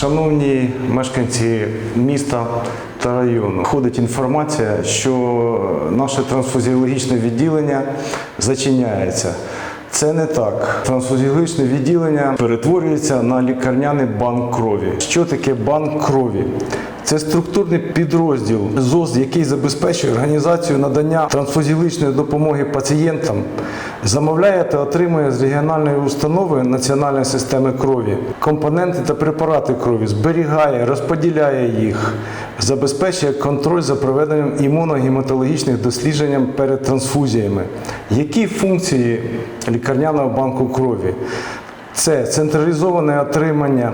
Шановні мешканці міста та району, ходить інформація, що наше трансфузіологічне відділення зачиняється. Це не так. Трансфузіологічне відділення перетворюється на лікарняний банк крові. Що таке банк крові? Це структурний підрозділ ЗОЗ, який забезпечує організацію надання трансфузіологічної допомоги пацієнтам, замовляє та отримує з регіональної установи національної системи крові компоненти та препарати крові, зберігає, розподіляє їх, забезпечує контроль за проведенням імуногематологічних досліджень перед трансфузіями. Які функції лікарняного банку крові? Це централізоване отримання,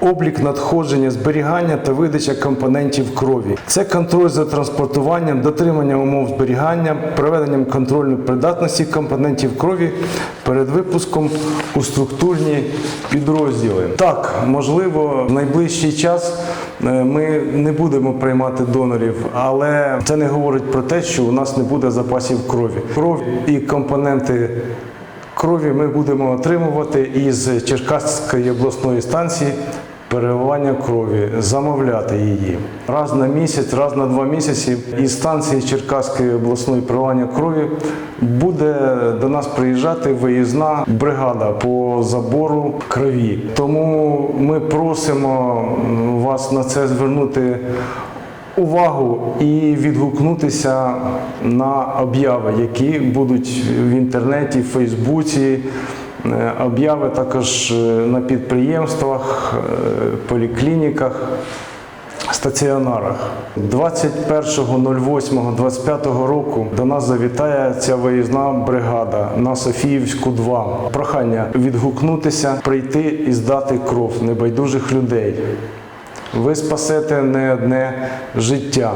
облік надходження, зберігання та видача компонентів крові. Це контроль за транспортуванням, дотримання умов зберігання, проведенням контрольної придатності компонентів крові перед випуском у структурні підрозділи. Так, можливо, в найближчий час е, ми не будемо приймати донорів, але це не говорить про те, що у нас не буде запасів крові. Кров і компоненти крові ми будемо отримувати із Черкаської обласної станції переливання крові, замовляти її раз на місяць, раз на два місяці. Із станції Черкаської обласної переливання крові буде до нас приїжджати виїзна бригада по забору крові. Тому ми просимо вас на це звернути увагу і відгукнутися на обяви, які будуть в інтернеті, в Фейсбуці. Е, Обяви також е, на підприємствах, е, поліклініках, стаціонарах. 21.08.25 року до нас завітає ця виїзна бригада на Софіївську 2. Прохання відгукнутися, прийти і здати кров небайдужих людей. Ви спасете не одне життя.